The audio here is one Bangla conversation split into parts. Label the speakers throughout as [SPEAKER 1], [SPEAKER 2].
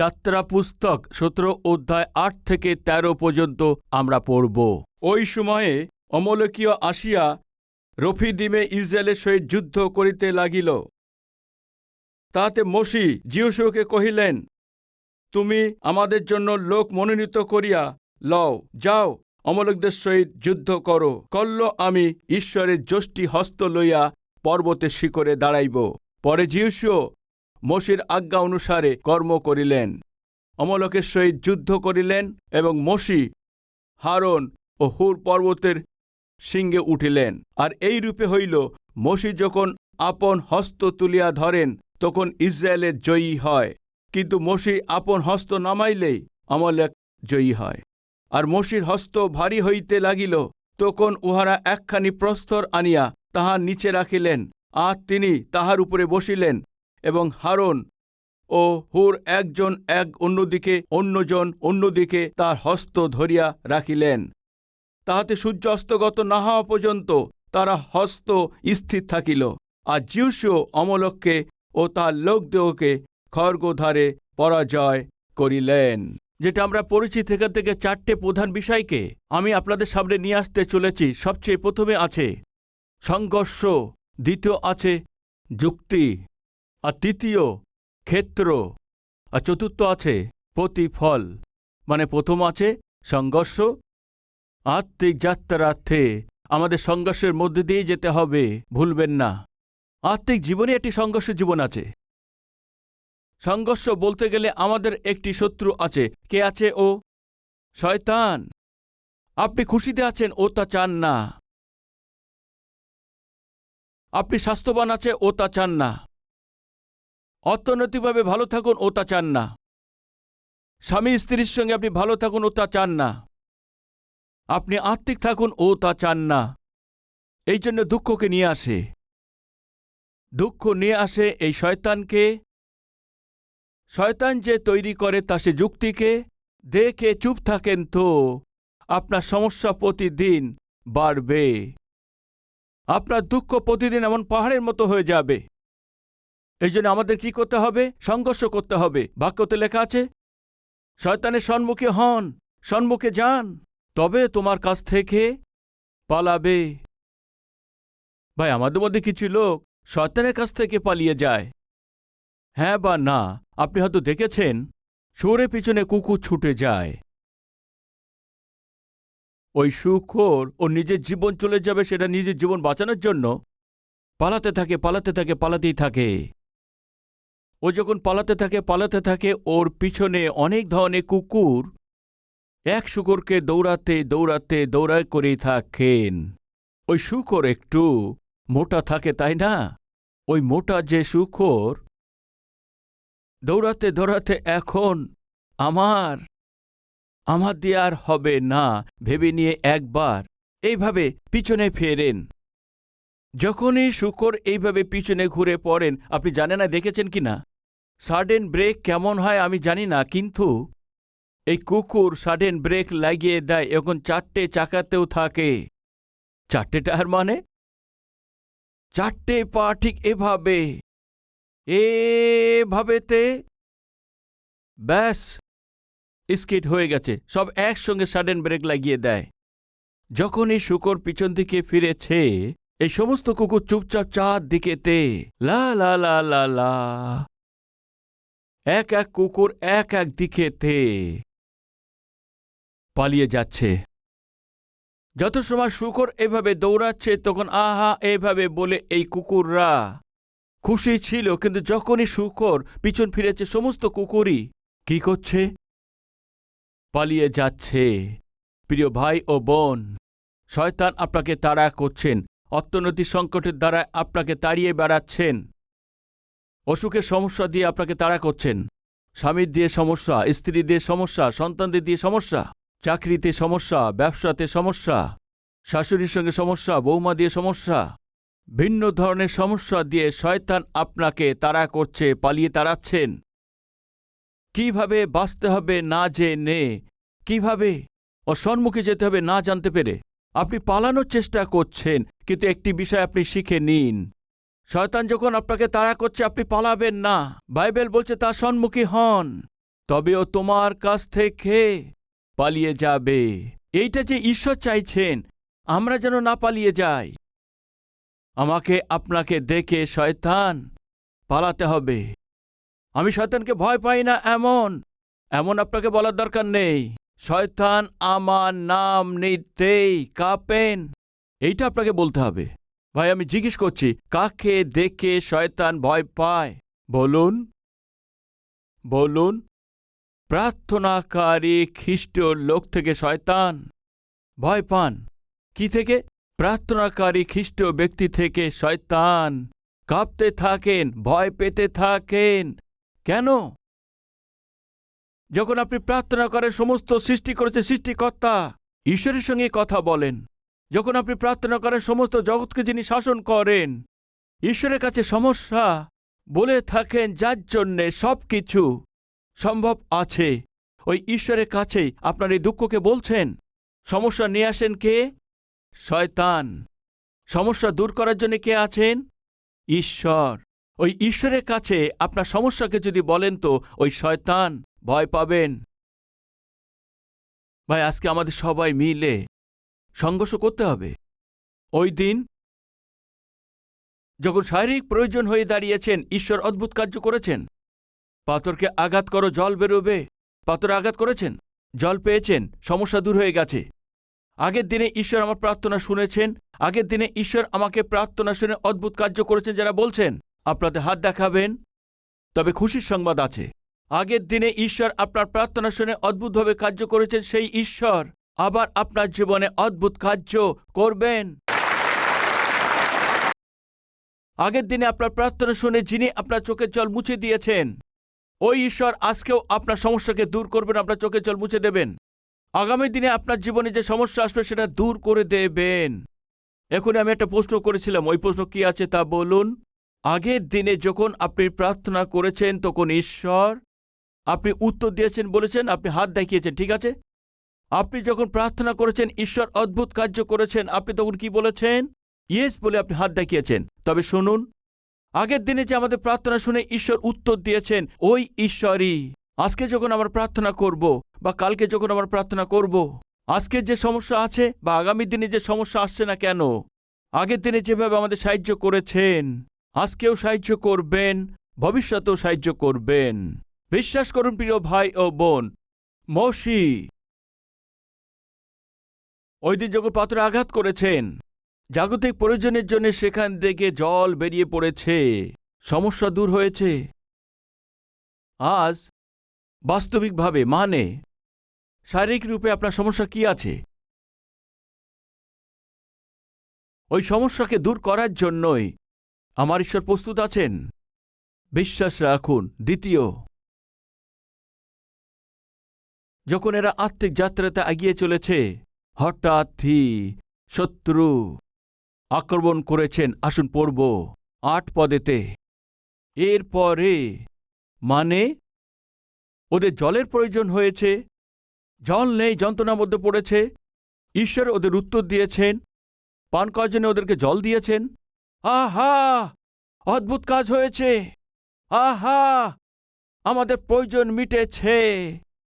[SPEAKER 1] যাত্রা পুস্তক, সতেরো অধ্যায় আট থেকে ১৩ পর্যন্ত আমরা পড়ব। ওই সময়ে অমলকীয় আসিয়া রফিদিমে ইসরায়েলের সহিত যুদ্ধ করিতে লাগিল। তাতে মসি জিউসুকে কহিলেন, তুমি আমাদের জন্য লোক মনোনীত করিয়া লও, যাও, অমলকদের সহিত যুদ্ধ করো। কল্ল আমি ঈশ্বরের যষ্টি হস্ত লইয়া পর্বতের শিখরে দাঁড়াইব। পরে জিউসুও মসির আজ্ঞা অনুসারে কর্ম করিলেন। অমলকের সহিত যুদ্ধ করিলেন এবং মসি হারন ও হুর পর্বতের সিংহে উঠিলেন। আর এই রূপে হইল, মসি যখন আপন হস্ত তুলিয়া ধরেন, তখন ইসরায়েলের জয়ী হয়। কিন্তু মসি আপন হস্ত নামাইলেই অমলেক জয়ী হয়। আর মসির হস্ত ভারী হইতে লাগিল, তখন উহারা একখানি প্রস্তর আনিয়া তাহার নিচে রাখিলেন। আর তিনি তাহার উপরে বসিলেন এবং হারন ও হুর একজন এক অন্যদিকে, অন্যজন অন্যদিকে তার হস্ত ধরিয়া রাখিলেন। তাহাতে সূর্য অস্তগত না হওয়া পর্যন্ত তারা হস্ত স্থির থাকিল, আর জিউসও অমলককে ও তার লোকদেহকে খর্গধারে পরাজয় করিলেন। যেটা আমরা পড়েছি থেকে থেকে চারটে প্রধান বিষয়কে আমি আপনাদের সামনে নিয়ে আসতে চলেছি। সবচেয়ে প্রথমে আছে সংঘর্ষ, দ্বিতীয় আছে যুক্তি। আর তৃতীয়, ক্ষেত্র। আর চতুর্থ আছে প্রতিফল। মানে প্রথম আছে সংঘর্ষ। আত্মিক যাত্রার্থে আমাদের সংঘর্ষের মধ্যে দিয়ে যেতে হবে, ভুলবেন না। আত্মিক জীবনে একটি সংঘর্ষ জীবন আছে। সংঘর্ষ বলতে গেলে আমাদের একটি শত্রু আছে। কে আছে ও? শয়তান। আপনি খুশিতে আছেন, ও তা চান না। আপনি স্বাস্থ্যবান আছে, ও তা চান না। অর্থনৈতিকভাবে ভালো থাকুন ও তা চান না। স্বামী স্ত্রীর সঙ্গে আপনি ভালো থাকুন ও তা চান না। আপনি আত্মিক থাকুন ও তা চান না। এই জন্য দুঃখকে নিয়ে আসে। দুঃখ নিয়ে আসে এই শয়তানকে। শয়তান যে তৈরি করে তা সে যুক্তিকে। দেখে চুপ থাকেন তো, আপনার সমস্যা প্রতিদিন বাড়বে। আপনার দুঃখ প্রতিদিন এমন পাহাড়ের মতো হয়ে যাবে। এই জন্য আমাদের কি করতে হবে? সংঘর্ষ করতে হবে। বাক্যতে লেখা আছে, শয়তানের সম্মুখে হন, সম্মুখে যান, তবে তোমার কাছ থেকে পালাবে। ভাই, আমাদের মধ্যে কিছু লোক শয়তানের কাছ থেকে পালিয়ে যায়। হ্যাঁ বা না? আপনি হয়তো দেখেছেন চোরে পিছনে কুকুর ছুটে যায়। ওই সুখোর ও নিজের জীবন চলে যাবে সেটা নিজের জীবন বাঁচানোর জন্য পালাতে থাকে পালাতে থাকে, পালাতেই থাকে। ও যখন পালাতে থাকে পালাতে থাকে, ওর পিছনে অনেক ধরনের কুকুর এক শুকরকে দৌড়াতে দৌড়াতে দৌড়ায় করেই থাকেন। ওই শুকর একটু মোটা থাকে, তাই না? ওই মোটা যে শুকর দৌড়াতে দৌড়াতে এখন আমার আমার দিয়ে আর হবে না, ভেবে নিয়ে একবার এইভাবে পিছনে ফেরেন। যখনই শুকর এইভাবে পিছনে ঘুরে পড়েন, আপনি জানেন না, দেখেছেন কি না? সাডেন ব্রেক কেমন হয় আমি জানি না, কিন্তু এই কুকুর সাডেন ব্রেক লাগিয়ে দেয় এখন চারটে চাকাতেও থাকে। চারটে টায়ার মানে? চারটে পা ঠিক এভাবে। এভাবেতে ব্যাস, স্কিট হয়ে গেছে। সব একসঙ্গে সাডেন ব্রেক লাগিয়ে দেয়। যখন এই শুকর পিছন দিকে ফিরেছে, এই সমস্ত কুকুর চুপচাপ চার দিকেতে লা লা লা লা লা। এক এক কুকুর এক এক দিকেতে পালিয়ে যাচ্ছে। যত সময় শুকর এভাবে দৌড়াচ্ছে, তখন আহা, এভাবে বলে এই কুকুররা খুশি ছিল, কিন্তু যখনই শুকর পিছন ফিরেছে, সমস্ত কুকুরই কি করছে? পালিয়ে যাচ্ছে। প্রিয় ভাই ও বোন, শয়তান আপনাকে তাড়া করছেন, অর্থনৈতিক সংকটের দ্বারা আপনাকে তাড়িয়ে বেড়াচ্ছেন। অসুখের সমস্যা দিয়ে আপনাকে তাড়া করছেন। স্বামীর দিয়ে সমস্যা স্ত্রী দিয়ে সমস্যা, সন্তানদের দিয়ে সমস্যা, চাকরিতে সমস্যা, ব্যবসাতে সমস্যা, শাশুড়ির সঙ্গে সমস্যা, বৌমা দিয়ে সমস্যা, ভিন্ন ধরনের সমস্যা দিয়ে শয়তান আপনাকে তাড়া করছে, পালিয়ে তাড়াচ্ছেন। কীভাবে বাঁচতে হবে না জেনে, কীভাবে ও সম্মুখে যেতে হবে না জানতে পেরে। আপনি পালানোর চেষ্টা করছেন, কিন্তু একটি বিষয় আপনি শিখে নিন। শয়তান যখন আপনাকে তাড়া করছে, আপনি পালাবেন না। বাইবেল বলছে তার সম্মুখী হন তবেও তোমার কাছ থেকে পালিয়ে যাবে। এইটা যে ঈশ্বর চাইছেন, আমরা যেন না পালিয়ে যাই। আমাকে, আপনাকে দেখে শয়তান পালাতে হবে। আমি শয়তানকে ভয় পাই না এমন এমন আপনাকে বলার দরকার নেই। শয়তান আমার নাম নিতেই কাঁপেন, এইটা আপনাকে বলতে হবে। ভাই, আমি জিজ্ঞেস করছি, কাকে দেখে শয়তান ভয় পায়? বলুন। বলুন। প্রার্থনাকারী খ্রিস্ট লোক থেকে শয়তান ভয় পান। কি থেকে? প্রার্থনাকারী খ্রিস্ট ব্যক্তি থেকে শয়তান কাঁপতে থাকেন, ভয় পেতে থাকেন। কেন? যখন আপনি প্রার্থনা করেন, সমস্ত সৃষ্টি করেছে সৃষ্টিকর্তা, ঈশ্বরের সঙ্গে কথা বলেন। যখন আপনি প্রার্থনা করেন, সমস্ত জগৎকে যিনি শাসন করেন, ঈশ্বরের কাছে সমস্যা বলে থাকেন, যার জন্যে সব কিছু সম্ভব আছে। ওই ঈশ্বরের কাছেই আপনার এই দুঃখকে বলছেন, সমস্যা নিয়ে আসেন কে? শয়তান। সমস্যা দূর করার জন্য কে আছেন? ঈশ্বর। ওই ঈশ্বরের কাছে আপনার সমস্যাকে যদি বলেন তো, ওই শয়তান ভয় পাবেন। ভাই, আজকে আমাদের সবাই মিলে সংঘর্ষ করতে হবে। ওই দিন, যখন শারীরিক প্রয়োজন হয়ে দাঁড়িয়েছেন, ঈশ্বর অদ্ভুত কার্য করেছেন। পাথরকে আঘাত করো, জল বেরোবে। পাথরে আঘাত করেছেন, জল পেয়েছেন, সমস্যা দূর হয়ে গেছে। আগের দিনে ঈশ্বর আমার প্রার্থনা শুনেছেন, আগের দিনে ঈশ্বর আমাকে প্রার্থনা শুনে অদ্ভুত কার্য করেছেন যারা বলছেন, আপনাদের হাত দেখাবেন? তবে খুশির সংবাদ আছে। আগের দিনে ঈশ্বর আপনার প্রার্থনা শুনে অদ্ভুতভাবে কার্য করেছেন সেই ঈশ্বর। আবার আপনার জীবনে অদ্ভুত কার্য করবেন। আগের দিনে আপনার প্রার্থনা শুনে যিনি আপনার চোখের জল মুছে দিয়েছেন, ওই ঈশ্বর আজকেও আপনার সমস্যাকে দূর করবেন, আপনার চোখের জল মুছে দেবেন। আগামী দিনে আপনার জীবনে যে সমস্যা আসবে সেটা দূর করে দেবেন। এখন আমি একটা প্রশ্ন করেছিলাম, ওই প্রশ্ন কি আছে তা বলুন। আগের দিনে যখন আপনি প্রার্থনা করেছেন, তখন ঈশ্বর আপনি উত্তর দিয়েছেন, বলেছেন, আপনি হাত দেখিয়েছেন, ঠিক আছে? আপনি যখন প্রার্থনা করেছেন, ঈশ্বর অদ্ভুত কার্য করেছেন, আপনি তখন কি বলেছেন? ইয়েস বলে আপনি হাত দেখিয়েছেন। তবে শুনুন, আগের দিনে যে আমাদের প্রার্থনা শুনে ঈশ্বর উত্তর দিয়েছেন, ওই ঈশ্বরই। আজকে যখন আমরা প্রার্থনা করব বা কালকে যখন আমরা প্রার্থনা করব, আজকে যে সমস্যা আছে বা আগামী দিনে যে সমস্যা আসছে না কেন, আগের দিনে যেভাবে আমাদের সাহায্য করেছেন, আজকেও সাহায্য করবেন, ভবিষ্যতেও সাহায্য করবেন। বিশ্বাস করুন প্রিয় ভাই ও বোন মৌসি যখন পাথরে আঘাত করেছেন, জাগতিক প্রয়োজনের জন্য সেখান থেকে জল বেরিয়ে পড়েছে। সমস্যা দূর হয়েছে। আজ বাস্তবিকভাবে মানে শারীরিক রূপে আপনার সমস্যা কি আছে? ওই সমস্যাকে দূর করার জন্যই আমার ঈশ্বর প্রস্তুত আছেন। বিশ্বাস রাখুন, দ্বিতীয়। যখন এরা আত্মিক যাত্রাতে এগিয়ে চলেছে হঠাৎই শত্রু, আক্রমণ করেছেন, আসুন পড়ব, আট পদেতে। এরপরে মানে ওদের জলের প্রয়োজন হয়েছে, জল নেই, যন্ত্রণার মধ্যে পড়েছে, ঈশ্বর ওদের উত্তর দিয়েছেন, পান করার জন্য ওদেরকে জল দিয়েছেন। আহা, অদ্ভুত কাজ হয়েছে, আহা, আমাদের প্রয়োজন মিটেছে,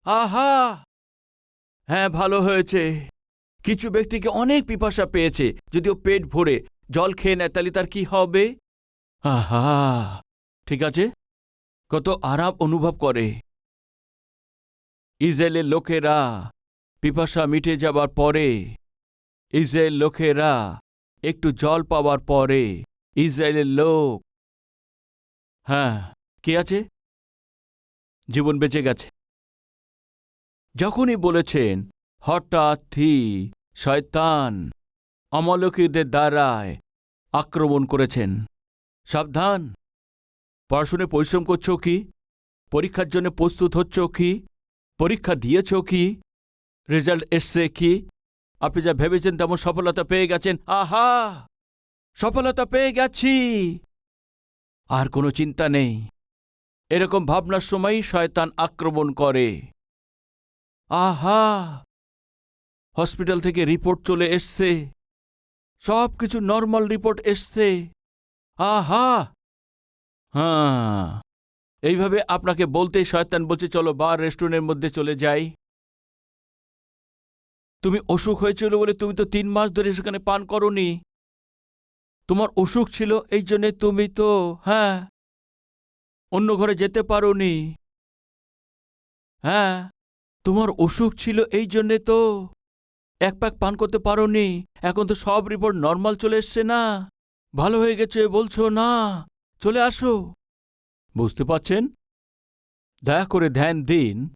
[SPEAKER 1] আহা। হ্যাঁ ভালো হয়েছে। কিছু ব্যক্তিকে অনেক পিপাসা পেয়েছে, যদিও পেট ভরে, জল খেয়ে নেয়, তাহলে তার কি হবে? আহা, ঠিক আছে। কত আরাম অনুভব করে। ইসরায়েলের লোকেরা পিপাসা মিটে যাবার পরে ইসরায়েল লোকেরা একটু জল পাওয়ার পরে, ইসরায়েলের লোক হ্যাঁ কি আছে? জীবন বেঁচে গেছে। যখনই বলেছেন হঠাৎই শয়তান অমলকীদের দ্বারায় আক্রমণ করেছেন। সাবধান। পড়াশুনে পরিশ্রম করছ কি? পরীক্ষার জন্য প্রস্তুত হচ্ছ কি? পরীক্ষা দিয়েছ কি? রেজাল্ট এসছে কি? আপনি যা ভেবেছেন তেমন সফলতা পেয়ে গেছেন। আহা! সফলতা পেয়ে গেছি। আর কোনো চিন্তা নেই। এরকম ভাবনার সময়ই শয়তান আক্রমণ করে। আহা! হসপিটাল থেকে রিপোর্ট চলে এসছে। সব কিছু নর্মাল রিপোর্ট এসছে। আহা! হ্যাঁ। এইভাবে আপনাকে বলতেই শয়তান বলছে, চলো বার রেস্টুরেন্টের মধ্যে চলে যাই। তুমি অসুখ হয়েছিল বলে তুমি তো তিন মাস ধরে সেখানে পান করনি। তোমার অসুখ ছিল, এই জন্যে তুমি তো হ্যাঁ অন্য ঘরে যেতে পারোনি। হ্যাঁ তোমার অসুখ ছিল, এই জন্যে তো এক প্যাক পান করতে পারোনি। এখন তো সব রিপোর্ট নর্মাল চলে এসছে না। ভালো হয়ে গেছে, বলছো না। চলে আসো। বুঝতে পারছেন? দয়া করে ধ্যান দিন।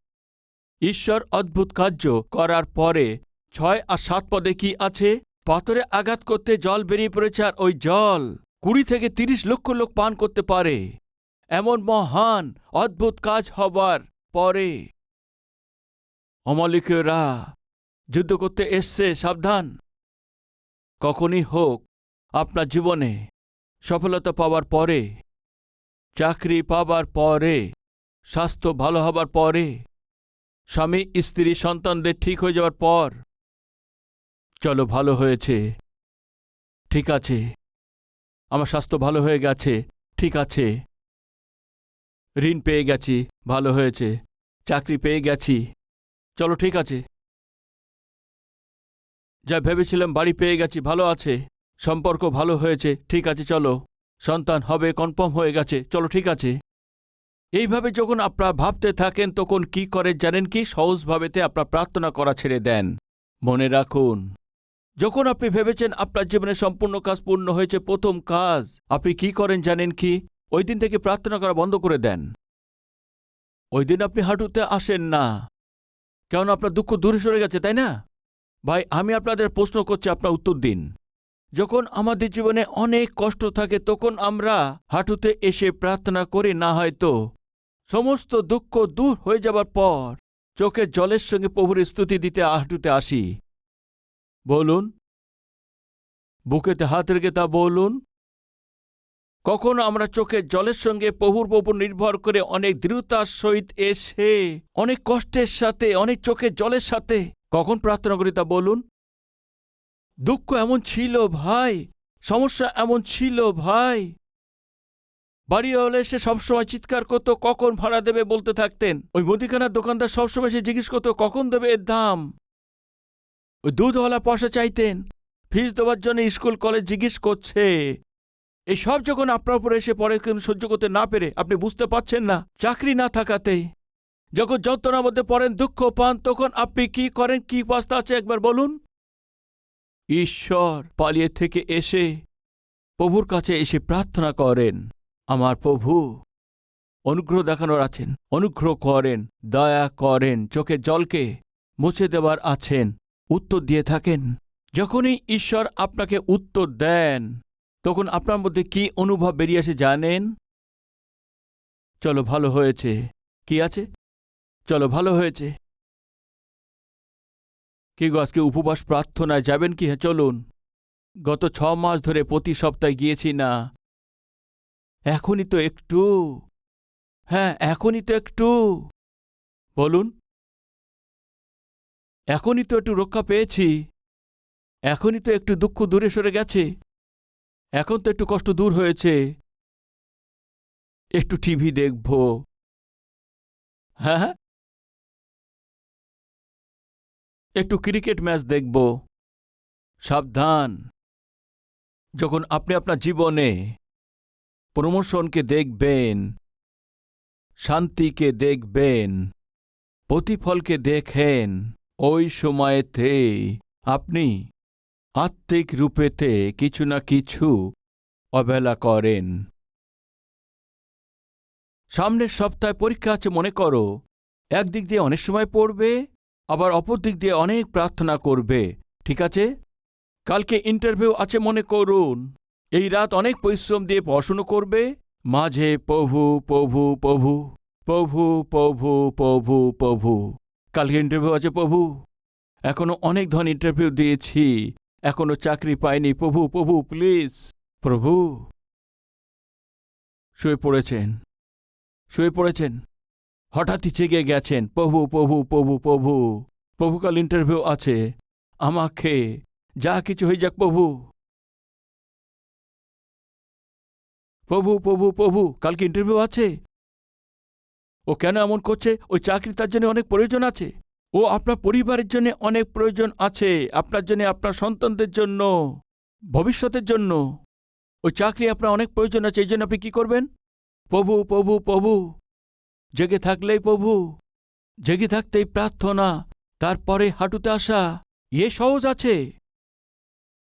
[SPEAKER 1] ঈশ্বর অদ্ভুত কার্য করার পরে ছয় আর সাত পদে কি আছে? পাথরে আঘাত করতে জল বেরিয়ে পড়েছে আর ওই জল কুড়ি থেকে তিরিশ লক্ষ লোক পান করতে পারে। এমন মহান, অদ্ভুত কাজ হবার পরে। অমালিকরা যুদ্ধ করতে এসছে, সাবধান। কখনই হোক, আপনার জীবনে সফলতা পাওয়ার পরে, চাকরি পাবার পরে, স্বাস্থ্য ভালো হবার পরে, স্বামী, স্ত্রী, সন্তানদের ঠিক হয়ে যাওয়ার পর, চলো ভালো হয়েছে। ঠিক আছে। আমার স্বাস্থ্য ভালো হয়ে গেছে। ঠিক আছে। ঋণ পেয়ে গেছি। ভালো হয়েছে। চাকরি পেয়ে গেছি। চলো ঠিক আছে। যা ভেবেছিলাম বাড়ি পেয়ে গেছি, ভালো আছে। সম্পর্ক ভালো হয়েছে, ঠিক আছে, চলো। সন্তান হবে, কনফার্ম হয়ে গেছে, চলো, ঠিক আছে। এইভাবে যখন আপনারা ভাবতে থাকেন, তখন কি করে জানেন কি? সহজভাবেতে আপনার প্রার্থনা করা ছেড়ে দেন। মনে রাখুন, যখন আপনি ভেবেছেন আপনার জীবনে সম্পূর্ণ কাজ পূর্ণ হয়েছে, প্রথম কাজ, আপনি কি করেন জানেন কি? ওই দিন থেকে প্রার্থনা করা বন্ধ করে দেন। ওই দিন আপনি হাঁটুতে আসেন না। কেন আপনার দুঃখ দূরে সরে গেছে, তাই না? ভাই, আমি আপনাদের প্রশ্ন করছি আপনার উত্তর দিন। যখন আমাদের জীবনে অনেক কষ্ট থাকে, তখন আমরা হাঁটুতে এসে প্রার্থনা করি, না হয়তো সমস্ত দুঃখ দূর হয়ে যাবার পর চোখে জলের সঙ্গে প্রভুর স্তুতি দিতে হাঁটুতে আসি। বলুন। বুকেতে হাত রেখে তা বলুন। কখনো আমরা চোখের জলের সঙ্গে প্রভুর প্রভু নির্ভর করে অনেক দৃঢ়তার সহিত এসে, অনেক কষ্টের সাথে, অনেক চোখের জলের সাথে কখন প্রার্থনা করি তা বলুন? দুঃখ এমন ছিল ভাই, সমস্যা এমন ছিল ভাই। বাড়ি হলে সে সবসময় চিৎকার করতো, কখন ভাড়া দেবে বলতে থাকতেন। ওই মুদিখানার দোকানদার সবসময় সে জিজ্ঞেস করতো, কখন দেবে এর দাম? ওই দুধওয়ালা পয়সা চাইতেন, ফিস দেওয়ার জন্য স্কুল, কলেজ জিজ্ঞেস করছে। এই সব যখন আপনার উপরে এসে পরে কিন্তু সহ্য করতে না পেরে, আপনি বুঝতে পারছেন না, চাকরি না থাকাতে যখন যন্ত্রণার মধ্যে পড়েন, দুঃখ পান, তখন আপনি কি করেন? কি পাস্তা আছে? একবার বলুন। ঈশ্বর পালিয়ে থেকে এসে প্রভুর কাছে এসে প্রার্থনা করেন, আমার প্রভু, অনুগ্রহ দেখানোর আছেন, অনুগ্রহ করেন, দয়া করেন, চোখে জলকে মুছে দেওয়ার আছেন, উত্তর দিয়ে থাকেন। যখনই ঈশ্বর আপনাকে উত্তর দেন, তখন আপনার মধ্যে কি অনুভব বেরিয়ে আসে জানেন? চলো, ভালো হয়েছে। কি আছে? চলো, ভালো হয়েছে। কি গো, আজকে উপবাস প্রার্থনায় যাবেন কি? হ্যাঁ চলুন। গত ছ মাস ধরে প্রতি সপ্তাহে গিয়েছি না। এখনই তো একটু। হ্যাঁ এখনই তো একটু। বলুন। এখনই তো একটু রক্ষা পেয়েছি। এখনই তো একটু দুঃখ দূরে সরে গেছে। এখন তো একটু কষ্ট দূর হয়েছে। একটু টিভি দেখব। হ্যাঁ একটু ক্রিকেট ম্যাচ দেখব। সাবধান। যখন আপনি আপনার জীবনে প্রমোশনকে দেখবেন, শান্তিকে দেখবেন, প্রতিফলকে দেখেন, ওই সময়েতে আপনি আত্মিক রূপেতে কিছু না কিছু অবহেলা করেন। সামনের সপ্তাহে পরীক্ষা আছে, মনে করো। একদিক দিয়ে অনেক সময় পড়বে আবার অপর দিক দিয়ে অনেক প্রার্থনা করবে। ঠিক আছে? কালকে ইন্টারভিউ আছে মনে করুন। এই রাত অনেক পরিশ্রম দিয়ে পড়াশুনো করবে। মাঝে প্রভু প্রভু প্রভু প্রভু প্রভু প্রভু প্রভু। কালকে ইন্টারভিউ আছে প্রভু। এখনও অনেক ধন ইন্টারভিউ দিয়েছি। এখনও চাকরি পাইনি। প্রভু প্রভু প্লিজ প্রভু। শুয়ে পড়েছেন। শুয়ে পড়েছেন। হঠাৎই জেগে গেছেন, প্রভু প্রভু প্রভু প্রভু প্রভু কাল ইন্টারভিউ আছে, আমাকে যা কিছু হয়ে যাক, প্রভু। প্রভু প্রভু প্রভু, কালকে ইন্টারভিউ আছে। ও কেন এমন করছে? ওই চাকরি তার জন্য অনেক প্রয়োজন আছে। ও আপনার পরিবারের জন্য অনেক প্রয়োজন আছে, আপনার জন্য, আপনার সন্তানদের জন্য, ভবিষ্যতের জন্য। ওই চাকরি আপনার অনেক প্রয়োজন আছে, এই জন্য আপনি কি করবেন? প্রভু প্রভু প্রভু জেগে থাকলেই প্রভু, জেগে থাকতেই প্রার্থনা, তারপরে হাঁটুতে আসা, এ সহজ আছে।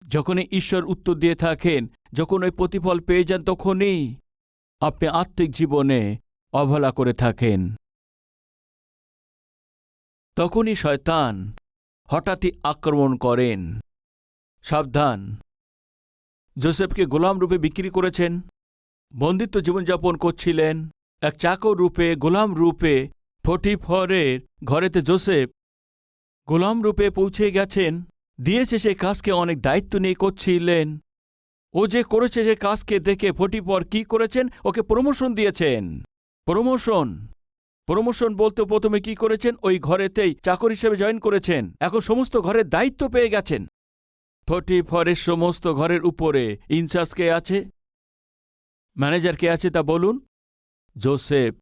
[SPEAKER 1] যখনই ঈশ্বর উত্তর দিয়ে থাকেন, যখন ওই প্রতিফল পেয়ে যান, তখনই আপনি আত্মিক জীবনে অবহেলা করে থাকেন। তখনই শয়তান হঠাৎই আক্রমণ করেন। সাবধান। জোসেফকে গোলাম রূপে বিক্রি করেছেন, বন্দিত্ব জীবনযাপন করছিলেন। এক চাকর রূপে, গোলাম রূপে ফটিফরের ঘরেতে জোসেফ। গোলাম রূপে পৌঁছে গেছেন। দিয়েছে সে কাজকে, অনেক দায়িত্ব নিয়ে করছিলেন। ও যে করেছে সে কাজকে দেখে ফটিপর কি করেছেন? ওকে প্রমোশন দিয়েছেন। প্রমোশন। প্রমোশন বলতে প্রথমে কি করেছেন? ওই ঘরেতেই চাকর হিসেবে জয়েন করেছেন। এখন সমস্ত ঘরের দায়িত্ব পেয়ে গেছেন। ফটিফরের সমস্ত ঘরের উপরে ইনচার্জ কে আছে? ম্যানেজার কে আছে তা বলুন। জোসেফ।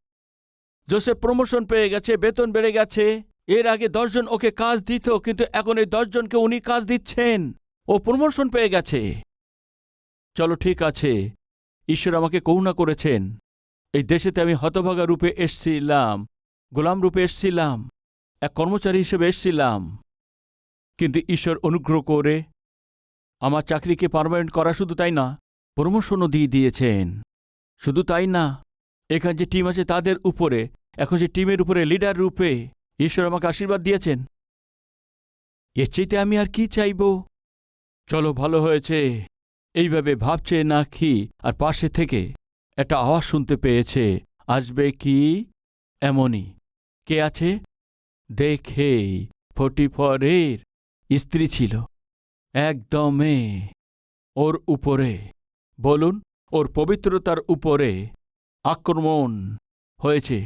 [SPEAKER 1] জোসেফ প্রমোশন পেয়ে গেছে, বেতন বেড়ে গেছে। এর আগে দশজন ওকে কাজ দিত, কিন্তু এখন এই দশজনকে উনি কাজ দিচ্ছেন। ও প্রমোশন পেয়ে গেছে। চলো ঠিক আছে। ঈশ্বর আমাকে করুণা করেছেন। এই দেশেতে আমি হতভাগা রূপে এসছিলাম, গোলাম রূপে এসছিলাম, এক কর্মচারী হিসেবে এসছিলাম। কিন্তু ঈশ্বর অনুগ্রহ করে আমার চাকরিকে পারমানেন্ট করা শুধু তাই না প্রমোশনও দিয়ে দিয়েছেন। শুধু তাই না এখানে যে টিম আছে তাদের উপরে, এখন যে টিমের উপরে লিডার রূপে ঈশ্বর আমাকে আশীর্বাদ দিয়েছেন। এর চাইতে আমি আর কি চাইব? চলো, ভালো হয়েছে। এইভাবে ভাবছে না কি, আর পাশে থেকে একটা আওয়াজ শুনতে পেয়েছে। আসবে কি? এমনই। কে আছে? দেখে দেখেই ফটিফরের স্ত্রী ছিল। একদমে ওর উপরে। বলুন, ওর পবিত্রতার উপরে। আক্রমণ হয়েছে।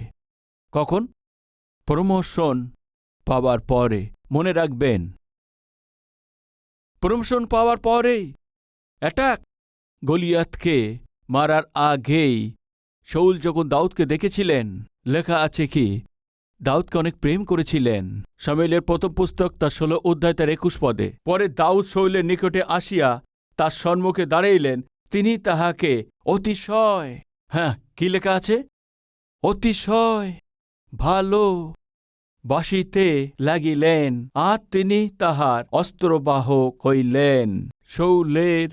[SPEAKER 1] কখন? প্রমোশন পাওয়ার পরে। মনে রাখবেন। প্রমোশন পাওয়ার পরেই অ্যাটাক। গলিয়াতকে মারার আগেই শৌল যখন দাউদকে দেখেছিলেন, লেখা আছে কি? দাউদকে অনেক প্রেম করেছিলেন। সামেলের প্রথম পুস্তক তার ষোলো অধ্যায় তার একুশ পদে। পরে দাউদ শৈলের নিকটে আসিয়া তার সম্মুখে দাঁড়াইলেন। তিনি তাহাকে অতিশয় হ্যাঁ কি লেখা আছে? অতিশয় ভালো বাসিতে লাগিলেন, আর তিনি তাহার অস্ত্রবাহক হইলেন। শৌলের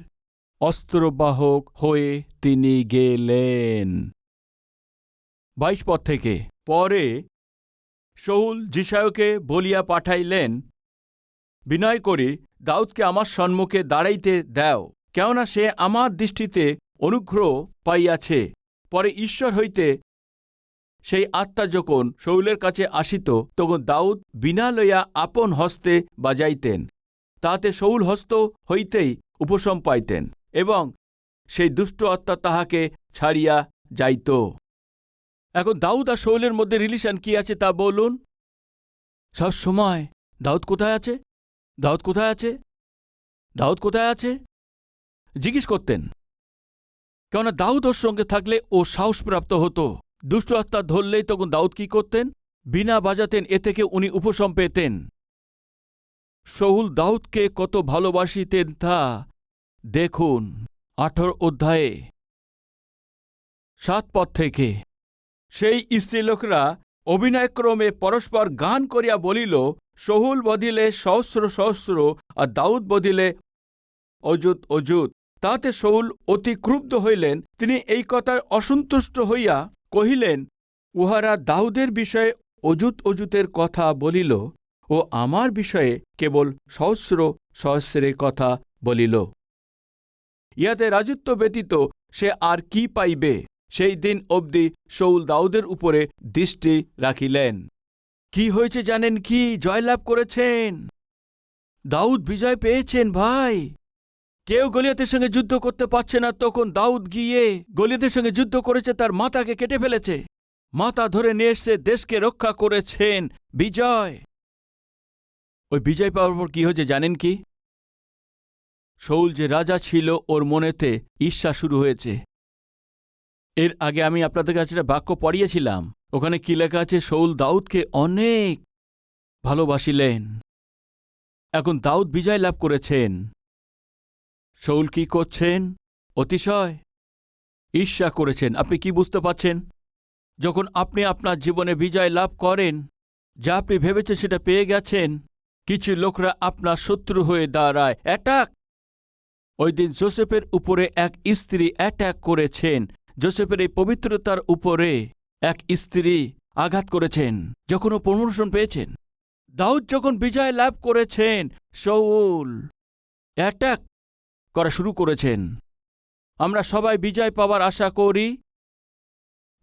[SPEAKER 1] অস্ত্রবাহক হয়ে তিনি গেলেন। বাইশ পদ থেকে। পরে শৌল জিসায়কে বলিয়া পাঠাইলেন, বিনয় করি, দাউদকে আমার সম্মুখে দাঁড়াইতে দাও, কেননা সে আমার দৃষ্টিতে অনুগ্রহ পাইয়াছে। পরে ঈশ্বর হইতে সেই আত্মা যখন শৌলের কাছে আসিত, তখন দাউদ বিনা লইয়া আপন হস্তে বাজাইতেন। তাহাতে শৌল হস্ত হইতেই উপশম পাইতেন এবং সেই দুষ্ট আত্মা তাহাকে ছাড়িয়া যাইত। এখন দাউদ আর শৌলের মধ্যে রিলেশন কি আছে তা বলুন। সব সময় দাউদ কোথায় আছে? দাউদ কোথায় আছে? দাউদ কোথায় আছে? জিজ্ঞেস করতেন। কেননা দাউদ ওর সঙ্গে থাকলে ও সাহসপ্রাপ্ত হতো। দুষ্ট আত্মা ধরলেই তখন দাউদ কি করতেন? বিনা বাজাতেন, এ থেকে উনি উপশম পেতেন। শহুল দাউদকে কত ভালোবাসিতেন তা দেখুন আঠর অধ্যায়ে সাত পদ থেকে। সেই স্ত্রীলোকরা অভিনয়ক্রমে পরস্পর গান করিয়া বলিল শহুল বদিলে সহস্র সহস্র আর দাউদ বদিলে অযুত অযুত। তাতে শৌল অতি ক্রুব্ধ হইলেন। তিনি এই কথায় অসন্তুষ্ট হইয়া কহিলেন, উহারা দাউদের বিষয়ে অযুত অযুতের কথা বলিল ও আমার বিষয়ে কেবল সহস্র সহস্রের কথা বলিল। ইহাতে রাজত্ব ব্যতীত সে আর কি পাইবে? সেই দিন অবধি শৌল দাউদের উপরে দৃষ্টি রাখিলেন। কি হয়েছে জানেন কি? জয়লাভ করেছেন? দাউদ বিজয় পেয়েছেন ভাই। কেউ গলিয়াতের সঙ্গে যুদ্ধ করতে পারছে না, তখন দাউদ গিয়ে গলিয়াতের সঙ্গে যুদ্ধ করেছে, তার মাথাকে কেটে ফেলেছে। মাথা ধরে নিয়ে এসে দেশকে রক্ষা করেছেন বিজয়। ওই বিজয় পাওয়ার পর কি হয়েছে জানেন কি? শৌল যে রাজা ছিল, ওর মনেতে ঈর্ষা শুরু হয়েছে। এর আগে আমি আপনাদের কাছে একটা বাক্য পড়িয়েছিলাম। ওখানে কি লেখা আছে? শৌল দাউদকে অনেক ভালোবাসিলেন। এখন দাউদ বিজয় লাভ করেছেন। শৌল কি করছেন? অতিশয়। ঈর্ষা করেছেন, আপনি কি বুঝতে পাচ্ছেন যখন আপনি আপনার জীবনে বিজয় লাভ করেন, যা আপনি ভেবেছেন সেটা পেয়ে গেছেন, কিছু লোকরা আপনার শত্রু হয়ে দাঁড়ায়। অ্যাটাক! ওই দিন জোসেফের উপরে এক স্ত্রী অ্যাটাক করেছেন। জোসেফের এই পবিত্রতার উপরে এক স্ত্রী আঘাত করেছেন, যখন ও প্রমোশন পেয়েছেন। দাউদ যখন বিজয় লাভ করেছেন, শৌল! অ্যাটাক! করা শুরু করেছেন। আমরা সবাই বিজয় পাওয়ার আশা করি।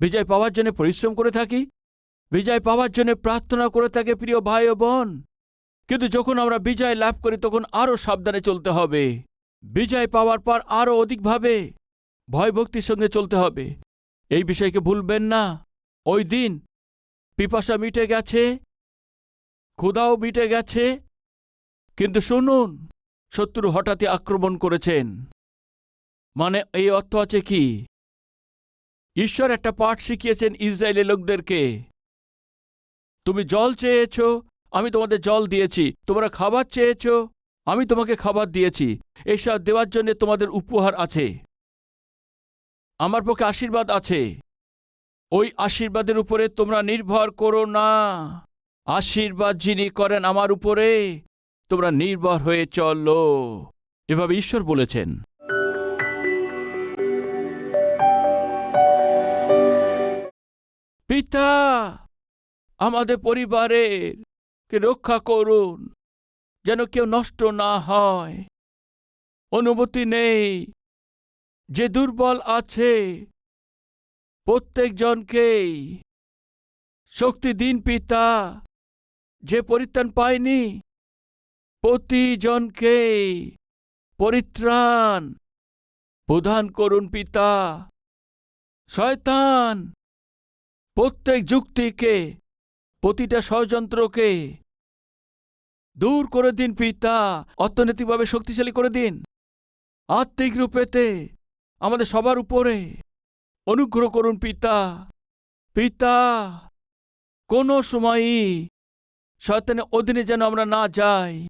[SPEAKER 1] বিজয় পাওয়ার জন্য পরিশ্রম করে থাকি। বিজয় পাওয়ার জন্য প্রার্থনা করে থাকে, প্রিয় ভাই ও বোন। কিন্তু যখন আমরা বিজয় লাভ করি, তখন আরও সাবধানে চলতে হবে। বিজয় পাওয়ার পর আরও অধিকভাবে ভয়ভক্তির সঙ্গে চলতে হবে। এই বিষয়কে ভুলবেন না। ওই দিন পিপাসা মিটে গেছে, ক্ষুধাও মিটে গেছে। কিন্তু শুনুন শত্রু হঠাৎই আক্রমণ করেছেন। মানে এই অর্থ আছে কি? ঈশ্বর একটা পাঠ শিখিয়েছেন ইসরায়েলের লোকদেরকে। তুমি জল চেয়েছ, আমি তোমাদের জল দিয়েছি। তোমরা খাবার চেয়েছ, আমি তোমাকে খাবার দিয়েছি। এসব দেওয়ার জন্য তোমাদের উপহার আছে। আমার পক্ষে আশীর্বাদ আছে। ওই আশীর্বাদের উপরে তোমরা নির্ভর করো না। আশীর্বাদ যিনি করেন আমার উপরে তোমরা নির্ভর হয়ে চলো। এভাবে ঈশ্বর বলেছেন। পিতা, আমাদের পরিবারের কে রক্ষা করুন, যেন কেউ নষ্ট না হয়। অনুমতি নেই যে দুর্বল আছে, প্রত্যেকজনকেই। শক্তি দিন পিতা, যে পরিত্রাণ পায়নি প্রতিজনকেই পরিত্রাণ প্রধান করুন পিতা। শয়তান, প্রত্যেক যুক্তিকে, প্রতিটা ষড়যন্ত্রকে দূর করে দিন পিতা, অর্থনৈতিকভাবে শক্তিশালী করে দিন। আত্মিক রূপেতে আমাদের সবার উপরে অনুগ্রহ করুন পিতা। পিতা, কোনো সময়ই শয়তানের অধীনে যেন আমরা না যাই।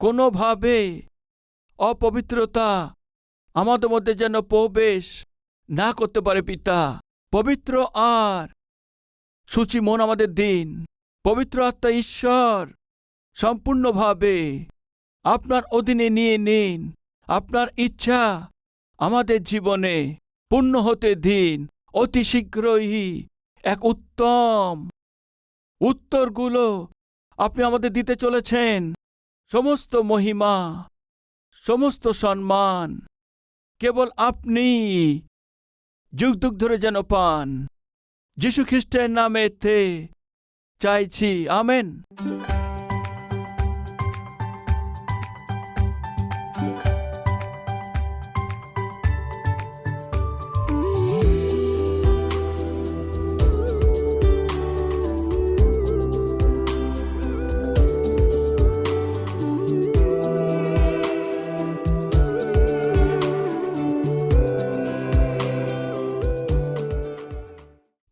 [SPEAKER 1] কোনোভাবে অপবিত্রতা আমাদের মধ্যে যেন প্রবেশ না করতে পারে পিতা। পবিত্র আর সূচি মন আমাদের দিন। পবিত্র আত্মা ঈশ্বর সম্পূর্ণভাবে আপনার অধীনে নিয়ে নিন। আপনার ইচ্ছা আমাদের জীবনে পূর্ণ হতে দিন। অতি শীঘ্রই এক উত্তম উত্তরগুলো আপনি আমাদের দিতে চলেছেন। সমস্ত মহিমা, সমস্ত সম্মান কেবল আপনি যুগ যুগ ধরে যেন পান। যীশু খ্রিস্টের নামেতে চাইছি, আমেন।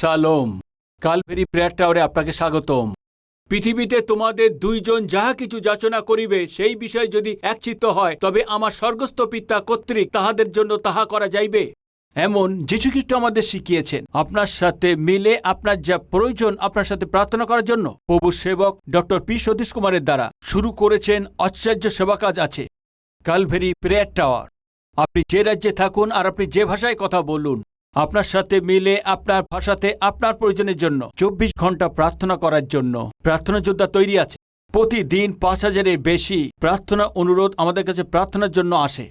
[SPEAKER 1] সালোম। কালভেরি প্রেয়ার টাওয়ারে আপনাকে স্বাগতম। পৃথিবীতে তোমাদের দুইজন যাহা কিছু যাচনা করিবে, সেই বিষয়ে যদি একচিত্ত হয়, তবে আমার স্বর্গস্থ পিতা কর্তৃক তাহাদের জন্য তাহা করা যাইবে। এমন যীশুখ্রিস্ট আমাদের শিখিয়েছেন, আপনার সাথে মিলে আপনার যা প্রয়োজন আপনার সাথে প্রার্থনা করার জন্য। প্রভু সেবক ডক্টর পি. সতীশ কুমারের দ্বারা শুরু করেছেন আশ্চর্য সেবা কাজ আছে। Calvary prayer tower. আপনি যে রাজ্যে থাকুন আর আপনি যে ভাষায় কথা বলুন আপনার সাথে মিলে, আপনার ভাষাতে, আপনার প্রয়োজনের জন্য। চব্বিশ ঘণ্টা প্রার্থনা করার জন্য। প্রার্থনা যোদ্ধা তৈরি আছে। প্রতিদিন পাঁচ হাজারের বেশি প্রার্থনা অনুরোধ আমাদের কাছে প্রার্থনার জন্য আসে।